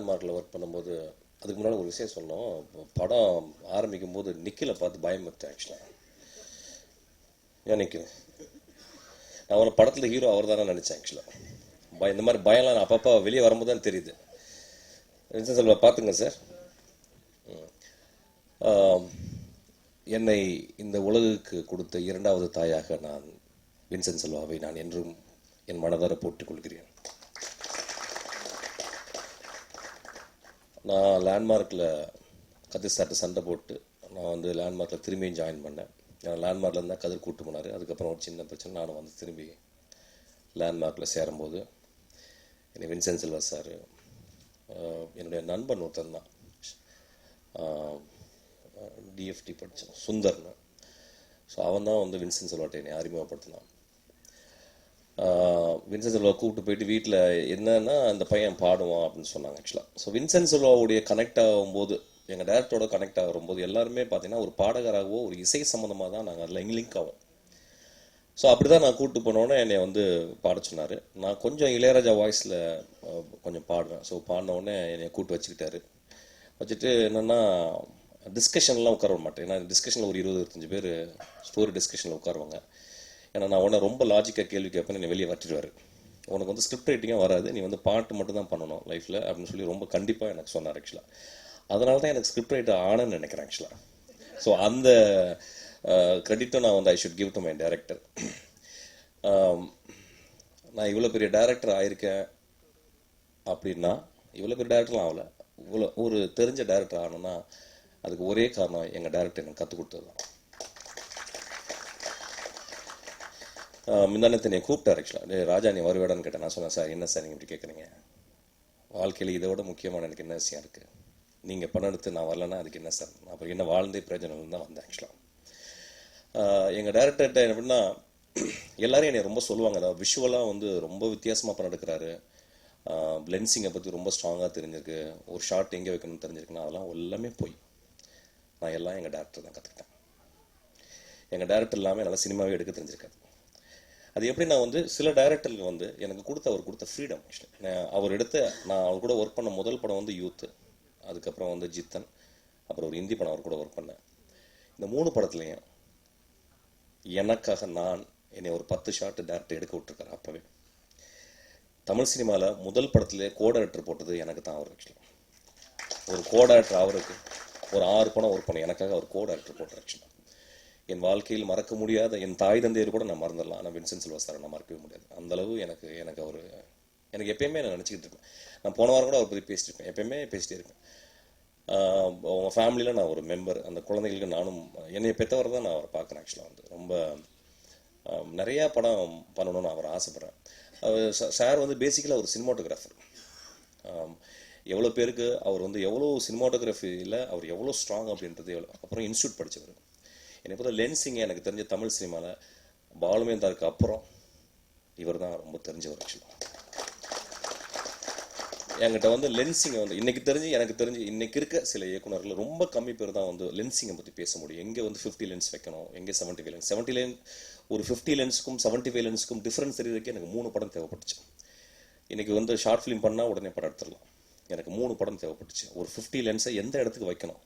லேண்ட்மார்க்கில் work பண்ணும்போது அதுக்கு முன்னால் ஒரு விஷயம் சொன்னோம். படம் ஆரம்பிக்கும் போது நிக்கில பார்த்து பயமுறுத்தேன் ஆக்சுவலாக ஏன் நிக்கில்? நான் அவரை படத்தில் ஹீரோ அவர் தானே நினச்சேன் ஆக்சுவலாக பய இந்த மாதிரி பயம்லாம் நான் அப்பப்போ வெளியே வரும்போது தான் தெரியுது. செல்வா பார்த்துங்க சார். என்னை இந்த உலகுக்கு கொடுத்த இரண்டாவது தாயாக நான் வின்சென்ட் செல்வாவை நான் என்றும் என் மனதார போட்டுக் நான் லேண்ட்மார்க்கில் கதிர் சார்ட்டு சண்டை போட்டு நான் வந்து லேண்ட்மார்க்கில் திரும்பியும் ஜாயின் பண்ணேன். நான் லேண்ட்மார்க்கில் இருந்தால் கதிர் கூட்டு போனார். அதுக்கப்புறம் ஒரு சின்ன பிரச்சனை நானும் வந்து திரும்பி லேண்ட்மார்க்கில் சேரும்போது என்னை வின்சென்ட் செல்வா சார் என்னுடைய நண்பன் ஒருத்தன் தான். டிஎஃப்டி படித்தான் சுந்தர்னு. ஸோ அவன் தான் வந்து வின்சென்ட் செல்வாட்டை என்னை அறிமுகப்படுத்தினான். வின்சென்ட் செல்வா கூப்பிட்டு போயிட்டு வீட்டில் என்னன்னா அந்த பையன் பாடுவான் அப்படின்னு சொன்னாங்க ஆக்சுவலாக ஸோ வின்சென்ட் செல்வாவுடைய கனெக்ட் ஆகும்போது எங்கள் டேரக்டரோட கனெக்ட் ஆகும்போது எல்லாருமே பார்த்தீங்கன்னா ஒரு பாடகராகவோ ஒரு இசை சம்மந்தமாக தான் நாங்கள் அதில் லிங்க் ஆகும் ஸோ அப்படி தான் நான் கூப்பிட்டு போனோன்னே என்னை வந்து பாட சொன்னார். நான் கொஞ்சம் இளையராஜா வாய்ஸில் கொஞ்சம் பாடுவேன். ஸோ பாடின உடனே என்னை கூப்பிட்டு வச்சுக்கிட்டாரு. வச்சுட்டு என்னென்னா டிஸ்கஷன்லாம் உட்கார மாட்டேன். ஏன்னா டிஸ்கஷனில் ஒரு இருபது இருபத்தஞ்சு பேர் ஸ்டோரி டிஸ்கஷனில் உட்காருவாங்க. ஏன்னா நான் உடனே ரொம்ப லாஜிக்காக கேள்வி கேட்பேன் என்னை வெளியே வட்டிடுவார் உனக்கு வந்து ஸ்கிரிப்ட் ரைட்டிங்காக வராது நீ வந்து பாட்டு மட்டும் தான் பண்ணணும் லைஃப்பில் அப்படின்னு சொல்லி ரொம்ப கண்டிப்பாக எனக்கு சொன்னார் ஆக்சுவலாக அதனால தான் எனக்கு ஸ்கிரிப்ட் ரைட்டர் ஆனன்னு நினைக்கிறேன் ஆக்சுவலாக ஸோ அந்த கிரெடிட்டும் நான் வந்து I should give to my director நான் இவ்வளோ பெரிய டேரக்டர் ஆயிருக்கேன் அப்படின்னா இவ்வளோ பெரிய டேரக்டர்லாம் ஆகல. இவ்வளோ ஒரு தெரிஞ்ச டேரக்டர் ஆகணும்னா அதுக்கு ஒரே காரணம் எங்கள் டேரக்டர் எனக்கு கற்றுக் கொடுத்தது தான். முந்தானத்தை நீ கூப்பிட்டார் ஆக்சுவலாக ராஜா நீ வருவேடான்னு கேட்டேன். நான் சொன்னேன் சார் என்ன சார் நீங்கள் இப்படி கேட்குறீங்க வாழ்க்கையில் இதை விட முக்கியமான எனக்கு என்ன விஷயம் இருக்குது நீங்கள் பணம் எடுத்து நான் வரலன்னா அதுக்கு என்ன சார்? நான் அப்புறம் என்ன வாழ்ந்தே பிரயோஜனம் தான் வந்தேன் ஆக்சுவலாக எங்கள் டேரக்டர்கிட்ட எப்படின்னா எல்லாரும் என்னை ரொம்ப சொல்லுவாங்க. அதாவது விஷுவலாக வந்து ரொம்ப வித்தியாசமாக பணம் எடுக்கிறாரு. லென்சிங்கை பற்றி ரொம்ப ஸ்ட்ராங்காக தெரிஞ்சிருக்கு. ஒரு ஷார்ட் எங்கே வைக்கணும்னு தெரிஞ்சிருக்குன்னா அதெல்லாம் எல்லாமே போய். நான் எல்லாம் எங்கள் டேரக்டர் தான் கற்றுக்கிட்டேன் எங்கள் டேரக்டர் இல்லாமல் என்னால் சினிமாவே எடுக்க தெரிஞ்சிருக்காது. அது எப்படி நான் வந்து சில டைரக்டருக்கு வந்து எனக்கு கொடுத்த அவர் கொடுத்த ஃப்ரீடம் அவர் எடுத்த நான் அவர் கூட ஒர்க் பண்ண முதல் படம் வந்து யூத்து அதுக்கப்புறம் வந்து ஜித்தன் அப்புறம் ஒரு ஹிந்தி படம் அவர் கூட ஒர்க் பண்ணேன். இந்த மூணு படத்துலையும் எனக்காக நான் என்னை ஒரு பத்து ஷாட் டேரக்டர் எடுக்க விட்டுருக்காரு அப்போவே. தமிழ் சினிமாவில் முதல் படத்துலேயே கோடாக்டர் போட்டது எனக்கு தான் அவர் ஆக்சுவலாக ஒரு கோடாக்டர் அவருக்கு ஒரு ஆறு படம் ஒர்க் பண்ண எனக்காக அவர் கோடாக்டர் போட்டார் ஆக்சுவலாக என் வாழ்க்கையில் மறக்க முடியாத என் தாய் தந்தையர் கூட நான் மறந்துடலாம். ஆனால் வின்சென்ட் சில்வா சாரை நான் மறக்கவே முடியாது. அந்தளவு எனக்கு எனக்கு அவர் எனக்கு எப்பயுமே நான் நினச்சிக்கிட்டு இருப்பேன். நான் போன வாரம் கூட அவர் பற்றி பேசிட்டு இருப்பேன். எப்பயுமே பேசிட்டே இருப்பேன். ஆஹ் அவங்க ஃபேமிலியில் நான் ஒரு மெம்பர் அந்த குழந்தைகளுக்கு நானும் என்னை பெற்றவர் தான் நான் அவரை பார்க்குறேன் ஆக்சுவலாக வந்து. ரொம்ப நிறையா படம் பண்ணணும்னு அவர் ஆசைப்பட்றேன். அவர் சார் வந்து பேசிக்கலாக ஒரு சினிமாட்டோகிராஃபர் எவ்வளோ பேருக்கு அவர் வந்து எவ்வளோ சினிமாட்டோகிராஃபியில் அவர் எவ்வளோ ஸ்ட்ராங் அப்படின்றது எவ்வளோ அப்புறம் இன்ஸ்டியூட் படித்தவர் என்னை பொறுத்த லென்சிங் எனக்கு தெரிஞ்ச தமிழ் சினிமாவில் பாலுமேந்தாருக்கு அப்புறம் இவர் தான் ரொம்ப தெரிஞ்சவர் ஆக்சுவலாக என்கிட்ட வந்து லென்சிங்கை வந்து இன்றைக்கி தெரிஞ்சு எனக்கு தெரிஞ்சு இன்றைக்கி இருக்க சில இயக்குனர்கள் ரொம்ப கம்மி பேர் தான் வந்து லென்சிங்கை பற்றி பேச முடியும். எங்கே வந்து ஃபிஃப்டி லென்ஸ் வைக்கணும் எங்கே seventy five lens seventy lens ஒரு ஃபிஃப்டி லென்ஸுக்கும் செவன்ட்டி ஃபைவ் லென்ஸுக்கும் டிஃப்ரென்ஸ் தெரியறதுக்கு எனக்கு மூணு படம் தேவைப்பட்டுச்சு. இன்றைக்கி வந்து ஷார்ட் ஃபிலிம் பண்ணால் உடனே படம் எடுத்துடலாம். எனக்கு மூணு படம் தேவைப்பட்டுச்சு. ஒரு ஃபிஃப்டி லென்ஸை எந்த இடத்துக்கு வைக்கணும்?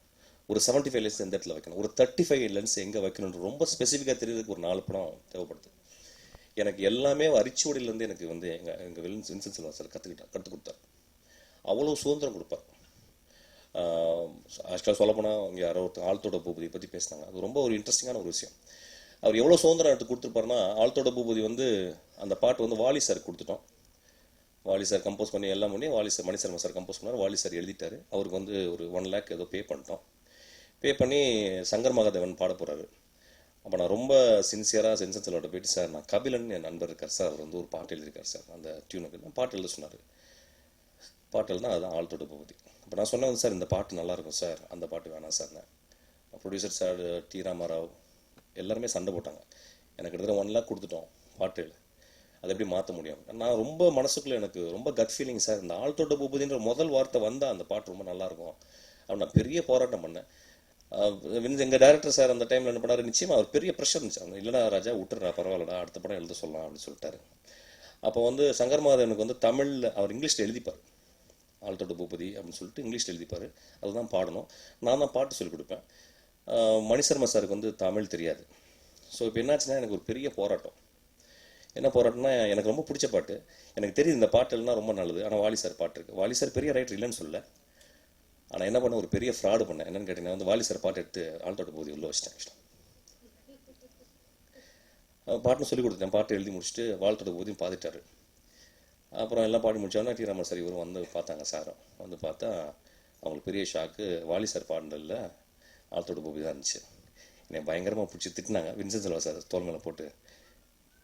ஒரு செவன்ட்டி ஃபைவ் லென்ஸ் எந்த இடத்துல வைக்கணும்? ஒரு தேர்ட்டி ஃபைவ் லென்ஸ் எங்கே வைக்கணும்னு ரொம்ப ஸ்பெசிஃபிக்காக தெரியறதுக்கு ஒரு நாலு படம் தேவைப்படுது. எனக்கு எல்லாமே அரிச்சுவடியிலேருந்து எனக்கு வந்து எங்கள் எங்கள் வில்சன் வின்சன் செல்வா சார் கற்றுக்கிட்டா கற்றுக் கொடுத்தார். அவ்வளோ சுதந்திரம் கொடுப்பார். ஆக்சுவலாக சொல்லப்போனால் அவங்க யாரோ ஒருத்தர் ஆழ்த்தோட பூபதி பற்றி பேசினாங்க. அது ரொம்ப ஒரு இன்ட்ரெஸ்டிங்கான ஒரு விஷயம். அவர் எவ்வளோ சுதந்திரம் எடுத்து கொடுத்துருப்பாருன்னா ஆழ்த்தோட பூபதி வந்து அந்த பாட்டு வந்து வாலி சார் கொடுத்துட்டோம். வாலி சார் கம்போஸ் பண்ணி எல்லாம் பண்ணி Vaali sir Mani Sharma sir compose பண்ணார் வாலி சார் எழுதிட்டாரு. அவருக்கு வந்து ஒரு ஒன் லேக் ஏதோ பே பண்ணிட்டோம். பே பண்ணி சங்கர் மகாதேவன் பாட போகிறாரு அப்போ நான் ரொம்ப சின்சியராக சென்சன்சலோட போயிட்டு சார் நான் கபிலன் என் நண்பர் இருக்கார் சார். அவர் வந்து ஒரு பாட்டு எழுதியிருக்கார் சார். அந்த டியூனுக்கு நான் பாட்டு எழுத சொன்னார். பாட்டு எழுதினா அதுதான் ஆழ்த்தோட பகுதி. அப்போ நான் சொன்னேன் சார் இந்த பாட்டு நல்லாயிருக்கும் சார். அந்த பாட்டு வேணாம் sir. Producer sir T. Ramarao எல்லாருமே சண்டை போட்டாங்க. எனக்கு கிட்டத்தட்ட ஒன் லேக் கொடுத்துட்டோம் பாட்டு அதை எப்படி மாற்ற முடியும்? நான் ரொம்ப மனசுக்குள்ளே எனக்கு ரொம்ப கட் ஃபீலிங் சார். இந்த ஆழ்த்தோட்ட பூபதின்ற முதல் வார்த்தை வந்தால் அந்த பாட்டு ரொம்ப நல்லா இருக்கும். அப்படி நான் பெரிய போராட்டம் பண்ணேன். எங்கள் டேரக்டர் சார் அந்த டைமில் என்ன பண்ணார்? நிச்சயமாக அவர் பெரிய ப்ரெஷர் இருந்துச்சு. அவங்க இல்லைடா ராஜா விட்டுறா பரவாயில்லடா அடுத்த படம் எழுத சொல்லலாம் அப்படின்னு சொல்லிட்டாரு. அப்போ வந்து சங்கர் மாதவனுக்கு வந்து தமிழில் அவர் இங்கிலீஷில் எழுதிப்பார். ஆல்டோட பூபதி அப்படின்னு சொல்லிட்டு இங்கிலீஷ் எழுதிப்பார். அதுதான் பாடணும். நான் தான் பாட்டு சொல்லிக் கொடுப்பேன். மணிசர்மா சாருக்கு வந்து தமிழ் தெரியாது. ஸோ இப்போ என்னாச்சுன்னா எனக்கு ஒரு பெரிய போராட்டம். என்ன போராட்டம்னா எனக்கு ரொம்ப பிடிச்ச பாட்டு. எனக்கு தெரியுது இந்த பாட்டு இல்லைனா ரொம்ப நல்லது. ஆனால் வாலி சார் பாட்டு இருக்கு. வாலி சார் பெரிய ரைட்டர் இல்லைன்னு சொல்ல ஆனால் என்ன பண்ண ஒரு பெரிய ஃப்ராடு பண்ணேன் என்னன்னு கேட்டீங்கன்னா வந்து வாலி சார் பாட்டு எடுத்து ஆல்டோட பகுதி உள்ள வச்சிட்டேன் ஆக்சுவலாக சொல்லி கொடுத்தேன் பாட்டு எழுதி முடிச்சுட்டு வாழ்த்தோட போதையும் பார்த்துட்டாரு அப்புறம் எல்லாம் பாடி முடிச்சோன்னா டி. ராமன் சார் இவரும் வந்து பார்த்தாங்க சாரும் வந்து பார்த்தா அவங்களுக்கு பெரிய ஷாக்கு வாலி சார் பாடலில் ஆழ்த்தோட பூபி தான் இருந்துச்சு. என்னை பயங்கரமாக பிடிச்சி திட்டினாங்க. வின்சன் செல்வா சார் தோல் மேலே போட்டு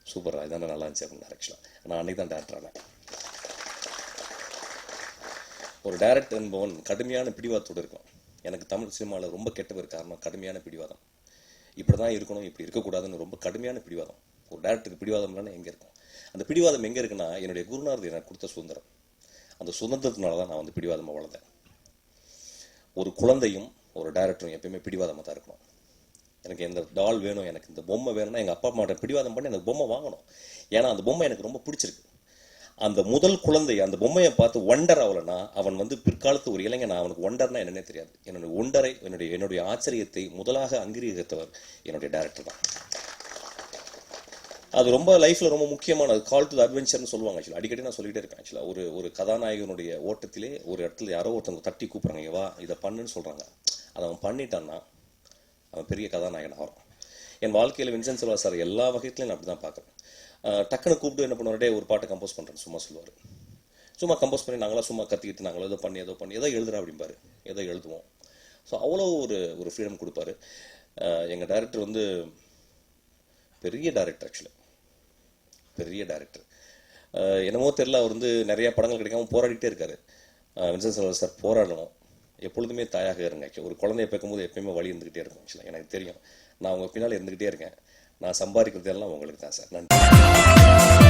சூப்பராக இதான் நல்லா இருந்துச்சு அப்படின்னு ஆக்சுவலாக நான் அன்னைக்கு தான் டேரக்டர் ஆனேன். ஒரு டைரக்டர் என்பவன் கடுமையான பிடிவாதத்தோடு இருக்கும் எனக்கு தமிழ் சினிமாவில் ரொம்ப கெட்ட காரணம் கடுமையான பிடிவாதம். இப்படி தான் இருக்கணும் இப்படி இருக்கக்கூடாதுன்னு ரொம்ப கடுமையான பிடிவாதம். ஒரு டேரக்டருக்கு பிடிவாதம் இல்லைன்னா எங்கே இருக்கும்? அந்த பிடிவாதம் எங்கே இருக்குன்னா என்னுடைய குருநாதர் எனக்கு கொடுத்த சுதந்திரம். அந்த சுதந்திரத்தினால தான் நான் வந்து பிடிவாதமாக வளர்ந்தேன். ஒரு குழந்தையும் ஒரு டேரக்டரும் எப்பயுமே பிடிவாதமாக தான் இருக்கணும். எனக்கு இந்த டால் வேணும் எனக்கு இந்த பொம்மை வேணும்னா எங்கள் அப்பா அம்மாட்ட பிடிவாதம் பண்ணி எனக்கு பொம்மை வாங்கணும். ஏன்னா அந்த பொம்மை எனக்கு ரொம்ப பிடிச்சிருக்கு. அந்த முதல் குழந்தை அந்த பொம்மையை பார்த்து ஒண்டர் ஆகலைன்னா அவன் வந்து பிற்காலத்து ஒரு இளைஞன் அவனுக்கு ஒண்டர்னா என்னன்னே தெரியாது. என்னுடைய ஒண்டரை என்னுடைய என்னுடைய ஆச்சரியத்தை முதலாக அங்கீகரித்தவர் என்னுடைய டேரக்டர் தான். அது ரொம்ப லைஃப்ல ரொம்ப முக்கியமானது கால் டு அட்வென்ச்சர்னு சொல்லுவாங்க ஆக்சுவலி அடிக்கடி நான் சொல்லிகிட்டே இருப்பேன் ஆக்சுவலா ஒரு ஒரு கதாநாயகனுடைய ஓட்டத்திலே ஒரு இடத்துல யாரோ ஒருத்தவங்க தட்டி கூப்பிடுறாங்க வா இதை பண்ணுன்னு சொல்கிறாங்க அதை அவன் பண்ணிட்டான்னா அவன் பெரிய கதாநாயகன் ஆகிறான் என் வாழ்க்கையில் வின்சென்ட் செல்வா சார் எல்லா வகையத்துலையும் நான் அப்படி தான் பார்க்குறேன். டக்குன்னு கூப்பிட்டு என்ன பண்ணுவார் "டேய், ஒரு பாட்டு கம்போஸ் பண்ணுறேன் சும்மா சொல்லுவார். சும்மா கம்போஸ் பண்ணி நாங்களாம் சும்மா கற்றுக்கிட்டு நாங்களும் ஏதோ பண்ணி ஏதோ பண்ணி ஏதோ எழுதுறா அப்படிம்பாரு. ஏதோ எழுதுவோம். ஸோ அவ்வளோ ஒரு ஒரு ஃப்ரீடம் கொடுப்பாரு. எங்கள் டேரக்டர் வந்து பெரிய டேரக்டர் ஆக்சுவலி பெரிய டேரக்டர் என்னமோ தெரில அவர் வந்து நிறைய படங்கள் கிடைக்காம போராடிட்டே இருக்காரு. வின்சன் வின்சென்ட் சார் போராடணும். எப்பொழுதுமே தாயாக இருங்க. ஒரு குழந்தைய பார்க்கும்போது எப்பயுமே வழி இருந்துகிட்டே இருக்கும். ஆக்சுவலாக எனக்கு தெரியும். நான் உங்கள் பின்னால் இருந்துக்கிட்டே இருக்கேன். நான் சம்பாதிக்கிறது எல்லாம் உங்களுக்கு தான் சார். நன்றி.